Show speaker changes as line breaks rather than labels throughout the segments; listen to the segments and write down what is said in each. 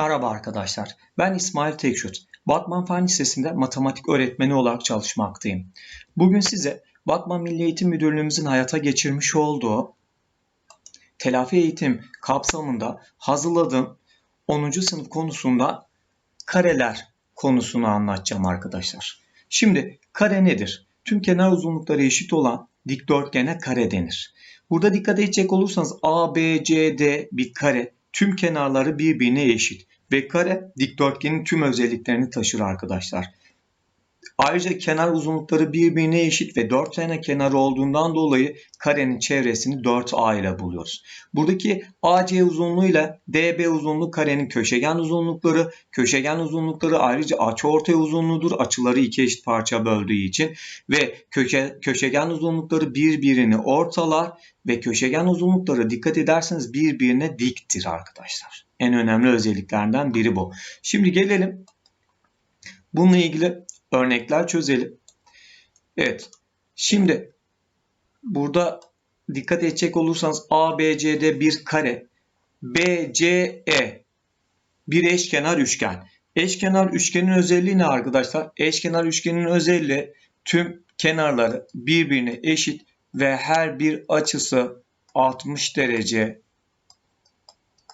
Merhaba arkadaşlar, ben İsmail Tekşut. Batman Fen Lisesi'nde matematik öğretmeni olarak çalışmaktayım. Bugün size Batman Milli Eğitim Müdürlüğümüzün hayata geçirmiş olduğu telafi eğitim kapsamında hazırladığım 10. sınıf konusunda kareler konusunu anlatacağım arkadaşlar. Şimdi kare nedir? Tüm kenar uzunlukları eşit olan dikdörtgene kare denir. Burada dikkat edecek olursanız A, B, C, D bir kare tüm kenarları birbirine eşit ve kare dikdörtgenin tüm özelliklerini taşır arkadaşlar. Ayrıca kenar uzunlukları birbirine eşit ve 4 tane kenarı olduğundan dolayı karenin çevresini 4A ile buluyoruz. Buradaki AC uzunluğu ile DB uzunluğu karenin köşegen uzunlukları. Köşegen uzunlukları ayrıca açıortay uzunluğudur. Açıları iki eşit parça böldüğü için ve köşe, köşegen uzunlukları birbirini ortalar ve köşegen uzunlukları dikkat ederseniz birbirine diktir arkadaşlar. En önemli özelliklerinden biri bu. Şimdi gelelim bununla ilgili örnekler çözelim. Evet. Şimdi burada dikkat edecek olursanız ABCD bir kare, BCE bir eşkenar üçgen. Eşkenar üçgenin özelliği ne arkadaşlar? Eşkenar üçgenin özelliği tüm kenarları birbirine eşit ve her bir açısı 60 derece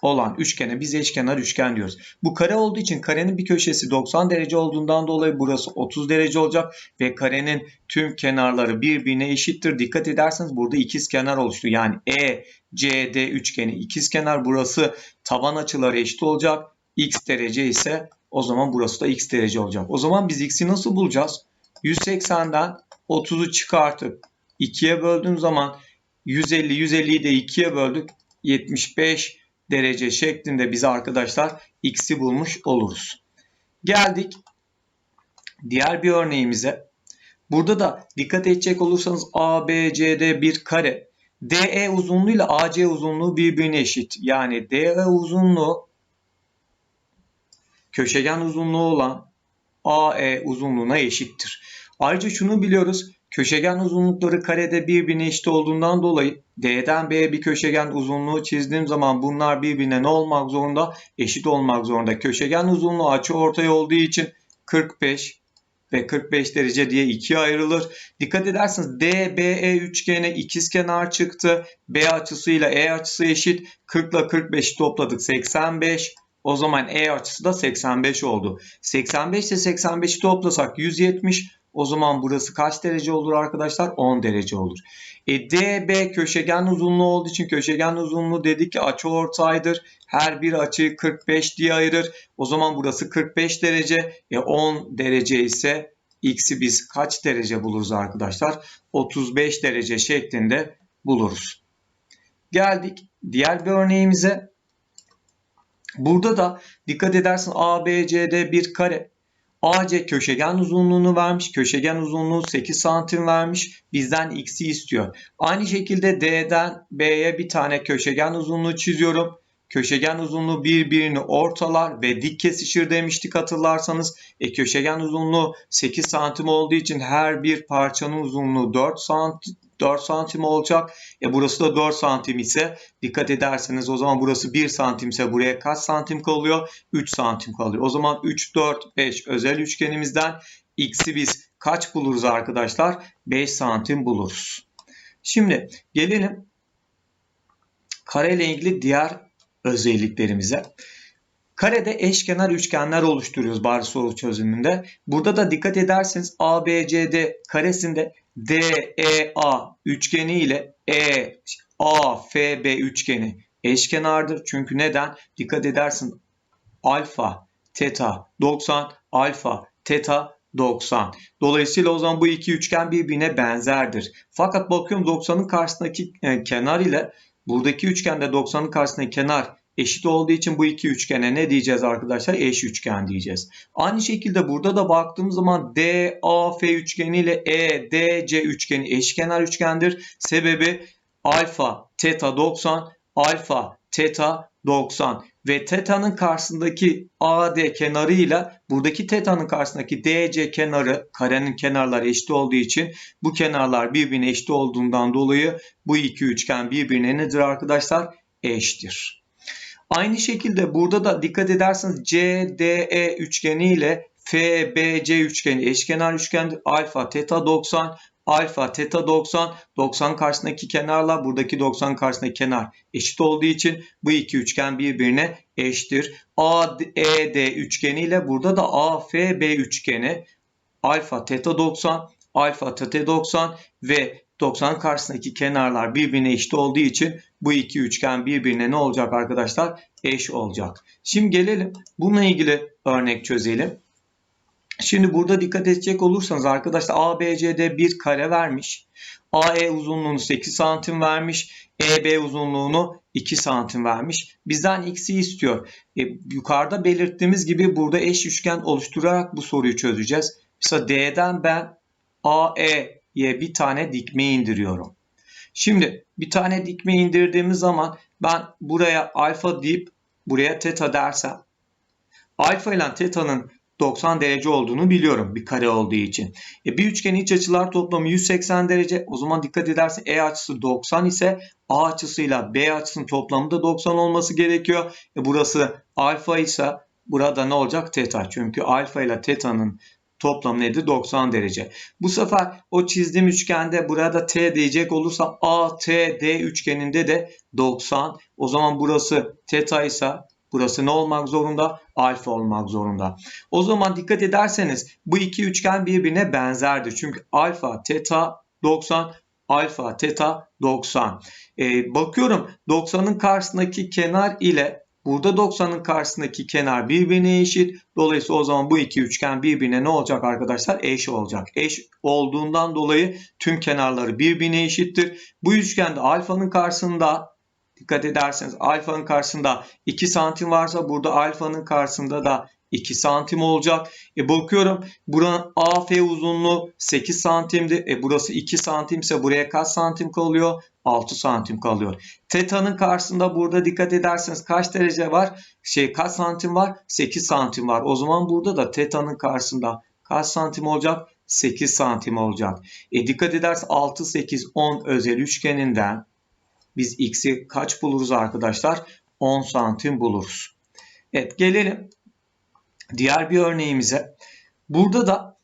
olan üçgene biz eşkenar üçgen diyoruz. Bu kare olduğu için karenin bir köşesi 90 derece olduğundan dolayı burası 30 derece olacak ve karenin tüm kenarları birbirine eşittir. Dikkat ederseniz burada ikiz kenar oluştu. Yani E, C, D üçgeni ikiz kenar burası taban açıları eşit olacak. X derece ise o zaman burası da X derece olacak. O zaman biz X'i nasıl bulacağız? 180'den 30'u çıkartıp 2'ye böldüğüm zaman 150, 150'yi de 2'ye böldük. 75 derece şeklinde biz arkadaşlar x'i bulmuş oluruz. Geldik diğer bir örneğimize. Burada da dikkat edecek olursanız ABCD bir kare. DE uzunluğu ile AC uzunluğu birbirine eşit. Yani DE uzunluğu köşegen uzunluğu olan AE uzunluğuna eşittir. Ayrıca şunu biliyoruz. Köşegen uzunlukları karede birbirine eşit olduğundan dolayı D'den B'ye bir köşegen uzunluğu çizdiğim zaman bunlar birbirine ne olmak zorunda? Eşit olmak zorunda. Köşegen uzunluğu açı ortay olduğu için 45 ve 45 derece diye ikiye ayrılır. Dikkat ederseniz DBE üçgene ikizkenar çıktı. B açısıyla E açısı eşit. 40 ile 45'i topladık 85. O zaman E açısı da 85 oldu. 85 ile 85'i toplasak 170. O zaman burası kaç derece olur arkadaşlar? 10 derece olur. E, DB köşegen uzunluğu olduğu için köşegen uzunluğu dedik ki açı ortaydır. Her bir açıyı 45 diye ayırır. O zaman burası 45 derece. E, 10 derece ise x'i biz kaç derece buluruz arkadaşlar? 35 derece şeklinde buluruz. Geldik diğer bir örneğimize. Burada da dikkat edersin ABCD bir kare. AC köşegen uzunluğunu vermiş. Köşegen uzunluğu 8 santim vermiş. Bizden x'i istiyor. Aynı şekilde D'den B'ye bir tane köşegen uzunluğu çiziyorum. Köşegen uzunluğu birbirini ortalar ve dik kesişir demiştik hatırlarsanız. E, köşegen uzunluğu 8 santim olduğu için her bir parçanın uzunluğu 4 santim 4 santim olacak. E burası da 4 santim ise dikkat ederseniz o zaman burası 1 santim ise buraya kaç santim kalıyor? 3 santim kalıyor. O zaman 3, 4, 5 özel üçgenimizden x'i biz kaç buluruz arkadaşlar? 5 santim buluruz. Şimdi gelelim kare ile ilgili diğer özelliklerimize. Karede eşkenar üçgenler oluşturuyoruz bari soru çözümünde. Burada da dikkat ederseniz ABCD karesinde DEA üçgeni ile EAFB üçgeni eşkenardır. Çünkü neden? Dikkat edersin alfa, teta 90, alfa, teta 90. Dolayısıyla o zaman bu iki üçgen birbirine benzerdir. Fakat bakıyorum 90'ın karşısındaki e, kenar ile buradaki üçgende 90'ın karşısındaki kenar eşit olduğu için bu iki üçgene ne diyeceğiz arkadaşlar? Eş üçgen diyeceğiz. Aynı şekilde burada da baktığımız zaman DAF üçgeni ile EDC üçgeni eşkenar üçgendir. Sebebi alfa teta 90, alfa teta 90 ve teta'nın karşısındaki AD kenarıyla buradaki teta'nın karşısındaki DC kenarı karenin kenarları eşit olduğu için bu kenarlar birbirine eşit olduğundan dolayı bu iki üçgen birbirine nedir arkadaşlar? Eştir. Aynı şekilde burada da dikkat ederseniz CDE üçgeni ile FBC üçgeni eşkenar üçgen alfa teta 90 alfa teta 90 90 karşısındaki kenarla buradaki 90 karşısındaki kenar eşit olduğu için bu iki üçgen birbirine eşittir. AED üçgeni ile burada da AFB üçgeni alfa teta 90 alfa teta 90 ve 90 karşısındaki kenarlar birbirine eşit olduğu için bu iki üçgen birbirine ne olacak arkadaşlar? Eş olacak. Şimdi gelelim bununla ilgili örnek çözelim. Şimdi burada dikkat edecek olursanız arkadaşlar ABCD bir kare vermiş. AE uzunluğunu 8 santim vermiş. EB uzunluğunu 2 santim vermiş. Bizden x'i istiyor. E, yukarıda belirttiğimiz gibi burada eş üçgen oluşturarak bu soruyu çözeceğiz. Mesela D'den ben AE'ye bir tane dikme indiriyorum. Şimdi bir tane dikme indirdiğimiz zaman ben buraya alfa deyip buraya teta dersem alfa ile teta'nın 90 derece olduğunu biliyorum bir kare olduğu için. E, bir üçgenin iç açılar toplamı 180 derece. O zaman dikkat edersin E açısı 90 ise A açısıyla B açısının toplamı da 90 olması gerekiyor. E, burası alfa ise burada ne olacak? Teta. Çünkü alfa ile teta'nın toplamı nedir? 90 derece. Bu sefer o çizdiğim üçgende burada T diyecek olursa ATD üçgeninde de 90. O zaman burası teta ise Burası ne olmak zorunda? Alfa olmak zorunda. O zaman dikkat ederseniz bu iki üçgen birbirine benzerdir. Çünkü alfa, teta 90, alfa, teta 90. Ee, bakıyorum 90'ın karşısındaki kenar ile burada 90'ın karşısındaki kenar birbirine eşit. Dolayısıyla o zaman bu iki üçgen birbirine ne olacak arkadaşlar? Eş olacak. Eş olduğundan dolayı tüm kenarları birbirine eşittir. Bu üçgende alfanın karşısında Dikkat ederseniz alfanın karşısında 2 santim varsa burada alfanın karşısında da 2 santim olacak. E bakıyorum buranın AF uzunluğu 8 santimdi. E burası 2 santimse buraya kaç santim kalıyor? 6 santim kalıyor. Teta'nın karşısında burada dikkat ederseniz kaç derece var? Şey kaç santim var? 8 santim var. O zaman burada da teta'nın karşısında kaç santim olacak? 8 santim olacak. E dikkat ederseniz 6, 8, 10 özel üçgeninden biz x'i kaç buluruz arkadaşlar? 10 santim buluruz. Evet gelelim diğer bir örneğimize. Burada da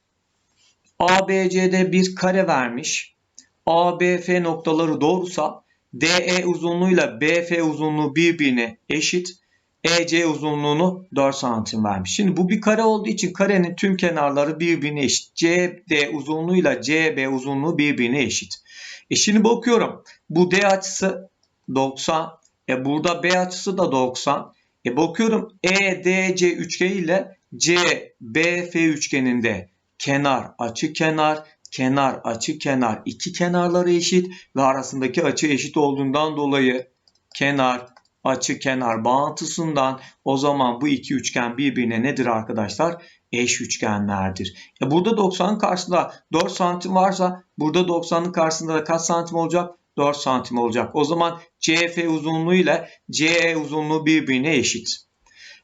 ABCD bir kare vermiş. ABF noktaları doğrusa DE uzunluğuyla BF uzunluğu birbirine eşit. EC uzunluğunu 4 santim vermiş. Şimdi bu bir kare olduğu için karenin tüm kenarları birbirine eşit. CD uzunluğuyla CB uzunluğu birbirine eşit. E şimdi bakıyorum. Bu D açısı 90. E burada B açısı da 90. E bakıyorum EDC üçgeni ile CBF üçgeninde kenar açı kenar kenar açı kenar iki kenarları eşit ve arasındaki açı eşit olduğundan dolayı kenar açı kenar bağıntısından o zaman bu iki üçgen birbirine nedir arkadaşlar? Eş üçgenlerdir. E burada 90 karşısında 4 santim varsa burada 90'ın karşısında da kaç santim olacak? 4 santim olacak. O zaman CF uzunluğu ile CE uzunluğu birbirine eşit.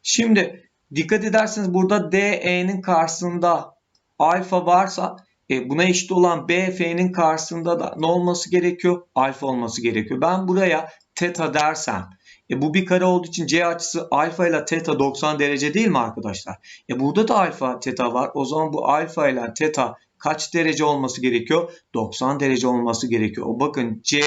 Şimdi dikkat ederseniz burada DE'nin karşısında alfa varsa e, buna eşit olan BF'nin karşısında da ne olması gerekiyor? Alfa olması gerekiyor. Ben buraya teta dersem e, bu bir kare olduğu için C açısı alfa ile teta 90 derece değil mi arkadaşlar? E, burada da alfa teta var. O zaman bu alfa ile teta kaç derece olması gerekiyor? 90 derece olması gerekiyor. O bakın C,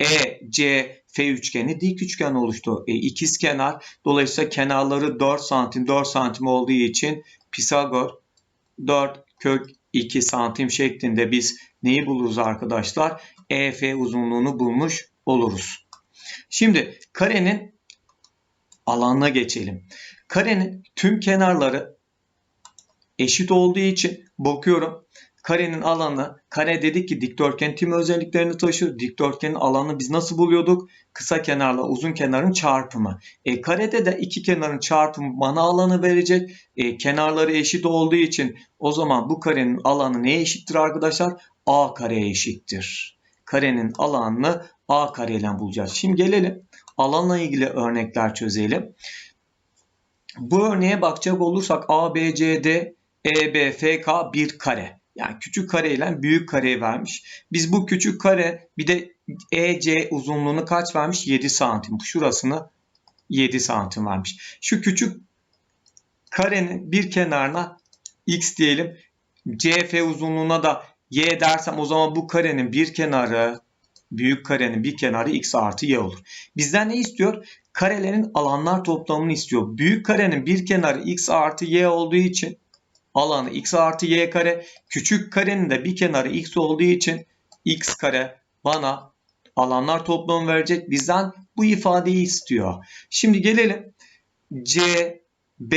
E, C, F üçgeni dik üçgen oluştu. E, ikiz kenar. Dolayısıyla kenarları 4 santim 4 santim olduğu için Pisagor 4 kök 2 santim şeklinde biz neyi buluruz arkadaşlar? EF uzunluğunu bulmuş oluruz. Şimdi karenin alanına geçelim. Karenin tüm kenarları eşit olduğu için bakıyorum karenin alanı kare dedik ki dikdörtgen tüm özelliklerini taşır. Dikdörtgenin alanını biz nasıl buluyorduk? Kısa kenarla uzun kenarın çarpımı. E, karede de iki kenarın çarpımı bana alanı verecek. E, kenarları eşit olduğu için o zaman bu karenin alanı neye eşittir arkadaşlar? A kareye eşittir. Karenin alanını A kareyle bulacağız. Şimdi gelelim alanla ilgili örnekler çözelim. Bu örneğe bakacak olursak A, B, C, D, E, B, F, K bir kare. Yani küçük kare ile büyük kareyi vermiş. Biz bu küçük kare bir de EC uzunluğunu kaç vermiş? 7 santim. Şurasını 7 santim vermiş. Şu küçük karenin bir kenarına x diyelim. CF uzunluğuna da y dersem o zaman bu karenin bir kenarı büyük karenin bir kenarı x artı y olur. Bizden ne istiyor? Karelerin alanlar toplamını istiyor. Büyük karenin bir kenarı x artı y olduğu için alanı x artı y kare. Küçük karenin de bir kenarı x olduğu için x kare bana alanlar toplamı verecek. Bizden bu ifadeyi istiyor. Şimdi gelelim C, B,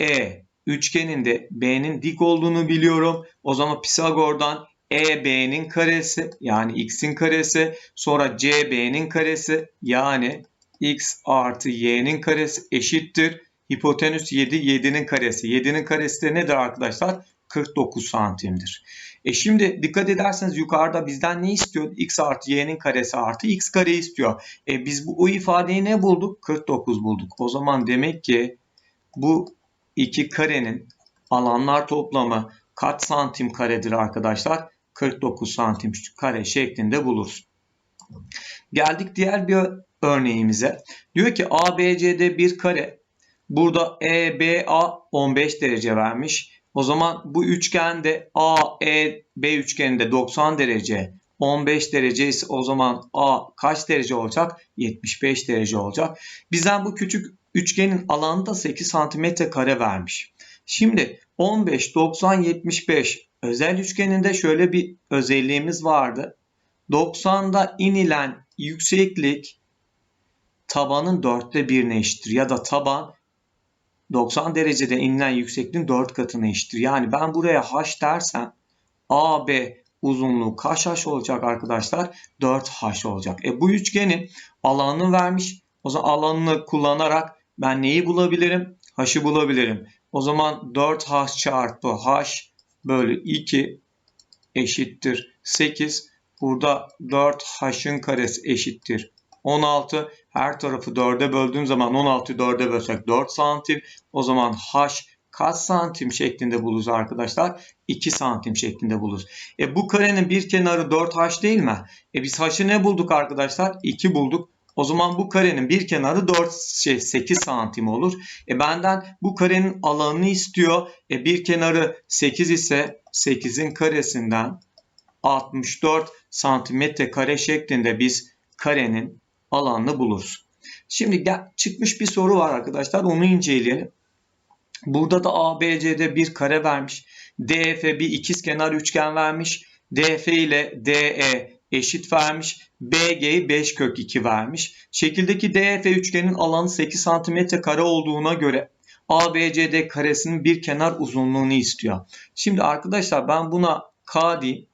E üçgeninde B'nin dik olduğunu biliyorum. O zaman Pisagor'dan EB'nin karesi yani x'in karesi sonra CB'nin karesi yani x artı y'nin karesi eşittir. Hipotenüs 7, 7'nin karesi. 7'nin karesi de nedir arkadaşlar? 49 santimdir. E şimdi dikkat ederseniz yukarıda bizden ne istiyor? x artı y'nin karesi artı x kare istiyor. E biz bu o ifadeyi ne bulduk? 49 bulduk. O zaman demek ki bu iki karenin alanlar toplamı kaç santim karedir arkadaşlar? 49 santim kare şeklinde buluruz. Geldik diğer bir örneğimize. Diyor ki ABCD bir kare. Burada EBA 15 derece vermiş. O zaman bu üçgende AEB üçgeninde 90 derece 15 derece ise o zaman A kaç derece olacak? 75 derece olacak. Bizden bu küçük üçgenin alanı da 8 santimetre kare vermiş. Şimdi 15, 90, 75 özel üçgeninde şöyle bir özelliğimiz vardı. 90'da inilen yükseklik tabanın dörtte birine eşittir. Ya da taban 90 derecede inilen yüksekliğin 4 katına eşittir. Yani ben buraya h dersem AB uzunluğu kaç h olacak arkadaşlar? 4h olacak. E bu üçgenin alanını vermiş. O zaman alanını kullanarak ben neyi bulabilirim? H'ı bulabilirim. O zaman 4h çarpı h bölü 2 eşittir 8. Burada 4h'ın karesi eşittir 16. Her tarafı 4'e böldüğüm zaman 16'yı 4'e bölsek 4 santim. O zaman h kaç santim şeklinde buluruz arkadaşlar? 2 santim şeklinde buluruz. E bu karenin bir kenarı 4h değil mi? E biz h'ı ne bulduk arkadaşlar? 2 bulduk. O zaman bu karenin bir kenarı 4 şey 8 santim olur. E benden bu karenin alanını istiyor. E bir kenarı 8 ise 8'in karesinden 64 santimetre kare şeklinde biz karenin alanını buluruz. Şimdi çıkmış bir soru var arkadaşlar. Onu inceleyelim. Burada da ABC'de bir kare vermiş. DF bir ikizkenar üçgen vermiş. DF ile DE eşit vermiş. BG'yi 5 kök 2 vermiş. Şekildeki DF üçgenin alanı 8 cm kare olduğuna göre ABCD karesinin bir kenar uzunluğunu istiyor. Şimdi arkadaşlar ben buna K diyeyim.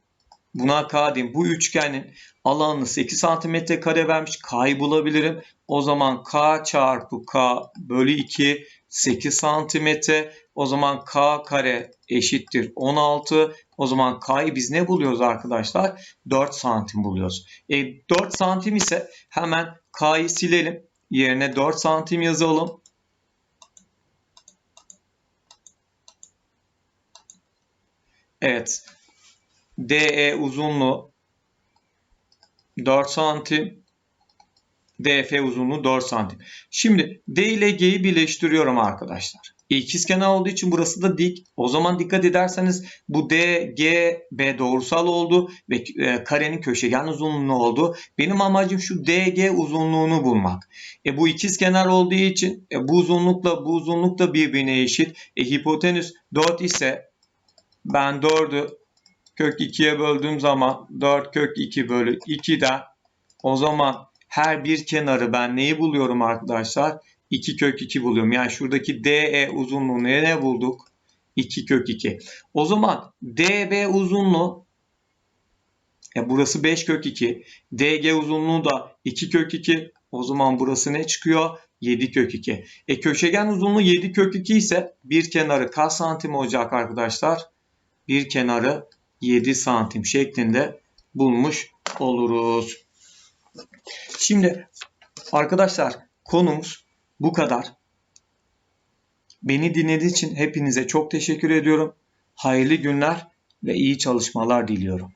Buna K diyeyim. Bu üçgenin alanını 8 cm kare vermiş. K'yı bulabilirim. O zaman K çarpı K bölü 2 8 santimetre. O zaman K kare eşittir 16. O zaman K'yı biz ne buluyoruz arkadaşlar? 4 santim buluyoruz. E, 4 santim ise hemen K'yı silelim. Yerine 4 santim yazalım. Evet. DE uzunluğu 4 santim. DF uzunluğu 4 santim. Şimdi D ile G'yi birleştiriyorum arkadaşlar. İkizkenar olduğu için burası da dik. O zaman dikkat ederseniz bu D, G, B doğrusal oldu ve e, karenin köşegen uzunluğu oldu. Benim amacım şu DG uzunluğunu bulmak. E, bu ikizkenar olduğu için e, bu uzunlukla bu uzunluk da birbirine eşit. E, hipotenüs 4 ise ben 4'ü kök 2'ye böldüğüm zaman 4 kök 2 bölü 2'den o zaman her bir kenarı ben neyi buluyorum arkadaşlar? 2 kök 2 buluyorum. Yani şuradaki DE uzunluğunu ne bulduk? 2 kök 2. O zaman DB uzunluğu e burası 5 kök 2. DG uzunluğu da 2 kök 2. O zaman burası ne çıkıyor? 7 kök 2. E köşegen uzunluğu 7 kök 2 ise bir kenarı kaç santim olacak arkadaşlar? Bir kenarı 7 santim şeklinde bulmuş oluruz. Şimdi arkadaşlar konumuz bu kadar. Beni dinlediğiniz için hepinize çok teşekkür ediyorum. Hayırlı günler ve iyi çalışmalar diliyorum.